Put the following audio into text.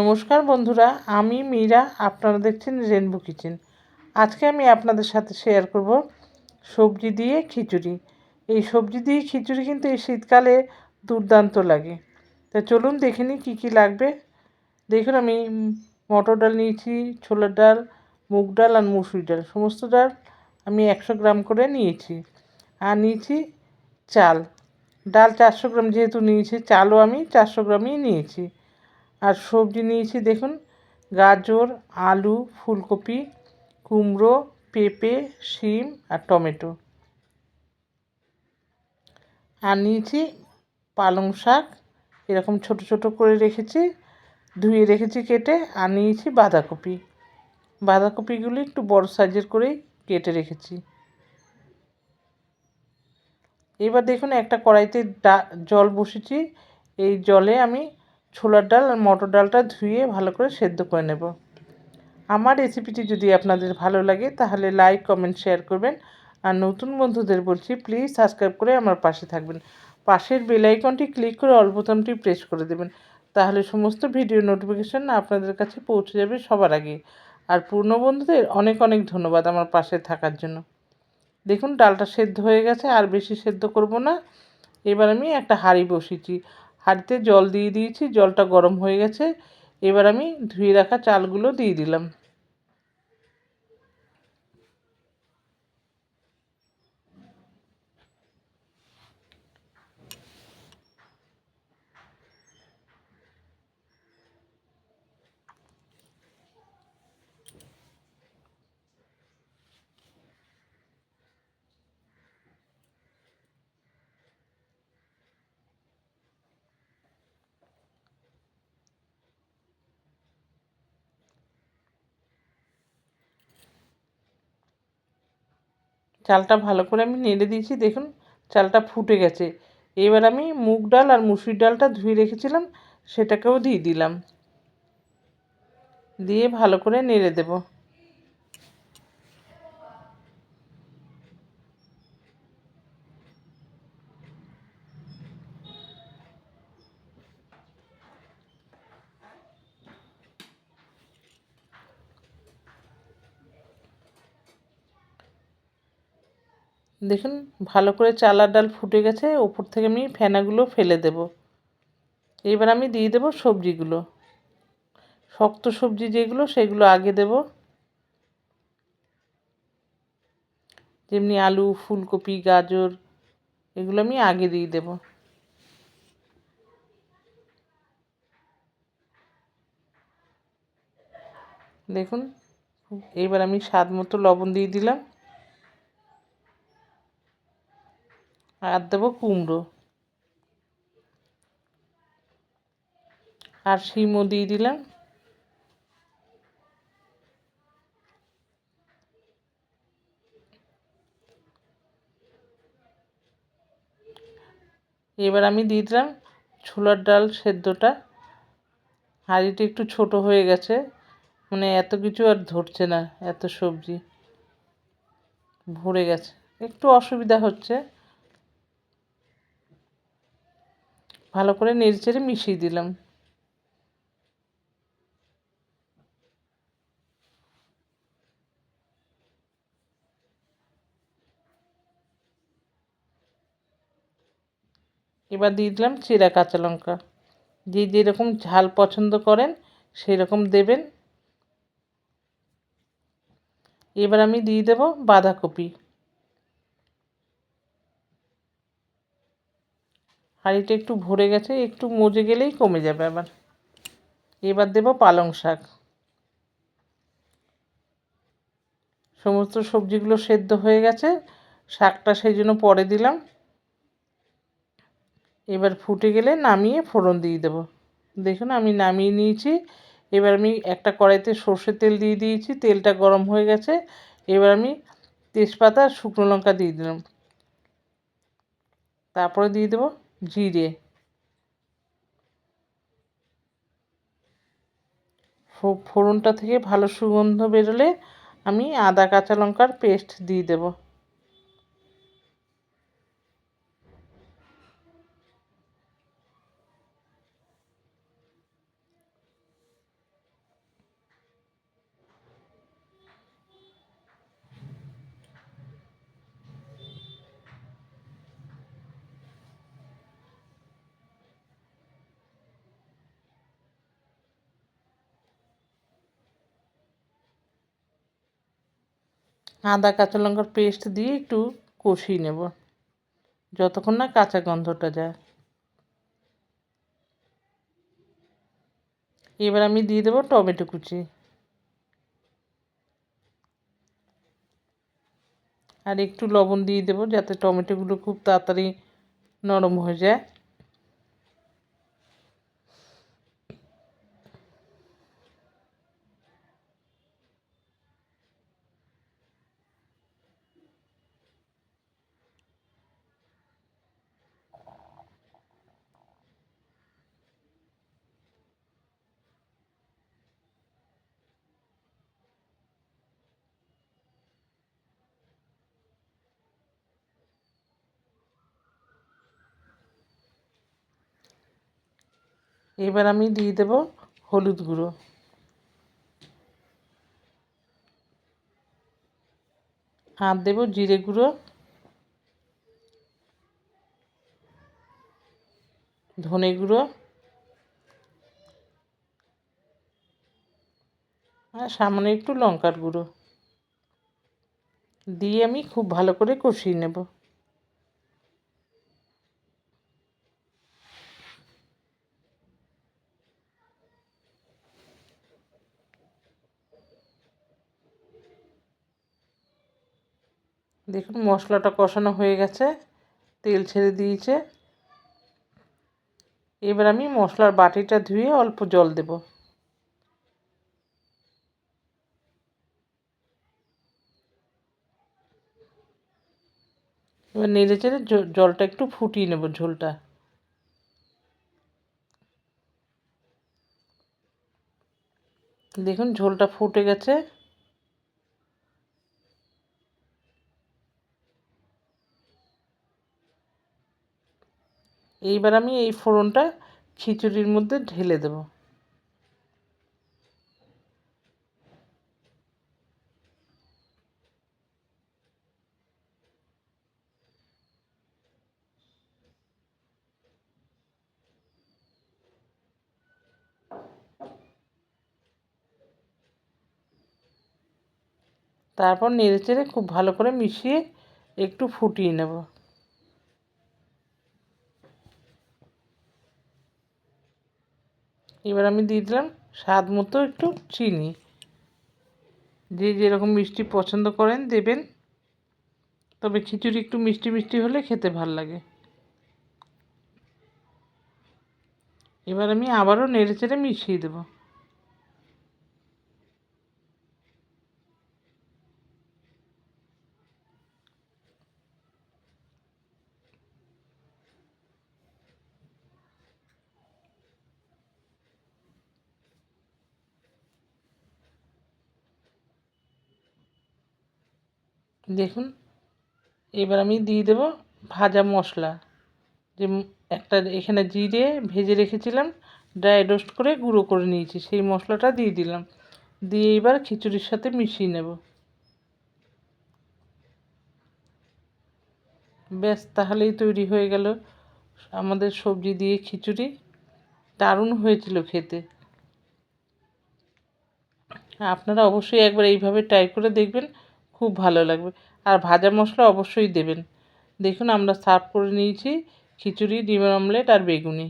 নমস্কার বন্ধুরা, আমি মীরা, আপনারা দেখছেন রেনবো কিচেন আজকে আমি আপনাদের সাথে শেয়ার করব সবজি দিয়ে খিচুড়ি। এই সবজি দিয়ে খিচুড়ি কিন্তু এই শীতকালে দুর্দান্ত লাগে। তা চলুন দেখে নিই কী কী লাগবে। দেখুন, আমি মটর ডাল নিয়েছি, ছোলার ডাল, মুগ ডাল আর মুসুর ডাল। সমস্ত ডাল আমি একশো গ্রাম করে নিয়েছি। আর নিয়েছি চাল। ডাল চারশো গ্রাম যেহেতু নিয়েছি, চালও আমি চারশো গ্রামই নিয়েছি। আর সবজি নিয়েছি দেখুন, গাজর, আলু, ফুলকপি, কুমড়ো, পেঁপে, শিম আর টমেটো। আর নিয়েছি পালং শাক, এরকম ছোট ছোট করে রেখেছি, ধুয়ে রেখেছি কেটে, আর নিয়েছি বাঁধাকপি। বাঁধাকপিগুলি একটু বড় সাইজের করেই কেটে রেখেছি। এবার দেখুন, একটা কড়াইতে জল বসেছি, এই জলে আমি ছোলার ডাল আর মটর ডালটা ধুয়ে ভালো করে সেদ্ধ করে নেব। আমার রেসিপিটি যদি আপনাদের ভালো লাগে, তাহলে লাইক কমেন্ট শেয়ার করবেন। আর নতুন বন্ধুদের বলছি প্লিজ সাবস্ক্রাইব করে আমার পাশে থাকবেন। পাশের বেলাইকনটি ক্লিক করে অল বোতামটি প্রেস করে দেবেন। তাহলে সমস্ত ভিডিও নোটিফিকেশান আপনাদের কাছে পৌঁছে যাবে সবার আগে। আর পূর্ণ বন্ধুদের অনেক অনেক ধন্যবাদ আমার পাশে থাকার জন্য। দেখুন, ডালটা সেদ্ধ হয়ে গেছে, আর বেশি সেদ্ধ করব না। এবার আমি একটা হাঁড়ি বসিয়েছি। হাঁড়িতে জল দিয়ে দিয়েছি, জলটা গরম হয়ে গেছে। এবার আমি ধুয়ে রাখা চালগুলো দিয়ে দিলাম। চালটা ভালো করে আমি নেড়ে দিয়েছি। দেখুন, চালটা ফুটে গেছে। এবার আমি মুগ ডাল আর মুসুর ডালটা ধুয়ে রেখেছিলাম, সেটাকেও দিয়ে দিলাম। দিয়ে ভালো করে নেড়ে দেবো। দেখুন, ভালো করে চালার ডাল ফুটে গেছে, ওপর থেকে আমি ফেনাগুলো ফেলে দেব। এবার আমি দিয়ে দেব সবজিগুলো। শক্ত সবজি যেগুলো, সেগুলো আগে দেব। যেমনি আলু, ফুলকপি, গাজর, এগুলো আমি আগে দিয়ে দেব। দেখুন, এবার আমি স্বাদ মতো লবণ দিয়ে দিলাম। আর দেবো কুমড়ো। আর শিমও দিয়ে দিলাম। এবার আমি দিয়ে দিলাম ছোলার ডাল সেদ্ধটা। হাঁড়িটা একটু ছোট হয়ে গেছে মানে এত কিছু আর ধরছে না, এত সবজি। ভরে গেছে। একটু অসুবিধা হচ্ছে। ভালো করে নেড়েচেড়ে মিশিয়ে দিলাম। এবার দিয়ে দিলাম চিরা কাঁচা লঙ্কা। যে যেরকম ঝাল পছন্দ করেন সেই রকম দেবেন। এবার আমি দিয়ে দেব বাঁধাকপি। হাঁড়িটা একটু ভরে গেছে, একটু মজে গেলেই কমে যাবে আবার। এবার দেব পালং শাক। সমস্ত সবজিগুলো সেদ্ধ হয়ে গেছে, শাকটা সেই জন্য পরে দিলাম। এবার ফুটে গেলে নামিয়ে ফোড়ন দিয়ে দেবো। দেখুন আমি নামিয়ে নিয়েছি, এবার আমি একটা কড়াইতে সর্ষের তেল দিয়ে দিয়েছি, তেলটা গরম হয়ে গেছে, এবার আমি তেজপাতা শুকনো লঙ্কা দিয়ে দিলাম। তারপরে দিয়ে দেবো জিরে ফোড়নটা থেকে ভালো সুগন্ধ বেরোলে আমি আদা কাঁচা লঙ্কার পেস্ট দিয়ে দেব। আদা, কাঁচা লঙ্কার পেস্ট দিয়ে একটু কষিয়ে নেব। যতক্ষণ না কাঁচা গন্ধটা যায়। এবার আমি দিয়ে দেবো টমেটো কুচি। আর একটু লবণ দিয়ে দেবো যাতে টমেটোগুলো খুব তাড়াতাড়ি নরম হয়ে যায়। এবার আমি দিয়ে দেব হলুদ গুঁড়ো। আর দেবো জিরে গুঁড়ো। ধনে গুঁড়ো। আর সামনে একটু লঙ্কার গুঁড়ো। দিয়ে আমি খুব ভালো করে কষিয়ে নেব। দেখুন, মশলাটা কষানো হয়ে গেছে, তেল ছেড়ে দিয়েছে। এবার আমি মশলার বাটিটা ধুয়ে অল্প জল দেব। এবার নেড়ে চেড়ে জলটা একটু ফুটিয়ে নেব ঝোলটা। দেখুন, ঝোলটা ফুটে গেছে। এইবার আমি এই ফোড়নটা খিচুড়ির মধ্যে ঢেলে দেব। তারপর নেড়ে চেড়ে খুব ভালো করে মিশিয়ে একটু ফুটিয়ে নেব। এবার আমি দিয়ে দিলাম স্বাদ মতো একটু চিনি। যে যেরকম মিষ্টি পছন্দ করেন দেবেন। তবে খিচুড়ি একটু মিষ্টি মিষ্টি হলে খেতে ভালো লাগে। এবার আমি আবারও নেড়ে চেড়ে মিশিয়ে দেবো। দেখুন, এবার আমি দিয়ে দেব ভাজা মশলা। যে একটা এখানে জিরে ভেজে রেখেছিলাম ড্রাই রোস্ট করে গুঁড়ো করে নিয়েছি, সেই মশলাটা দিয়ে দিলাম। দিয়ে এবার খিচুড়ির সাথে মিশিয়ে নেব। ব্যাস, তাহলেই তৈরি হয়ে গেল আমাদের সবজি দিয়ে খিচুড়ি। দারুণ হয়েছিল খেতে। আপনারা অবশ্যই একবার এইভাবে ট্রাই করে দেখবেন। খুব ভালো লাগবে। আর ভাজা মশলা অবশ্যই দেবেন। দেখুন, আমরা সার্ভ করে নিয়েছি খিচুড়ি, ডিমের অমলেট আর বেগুনি।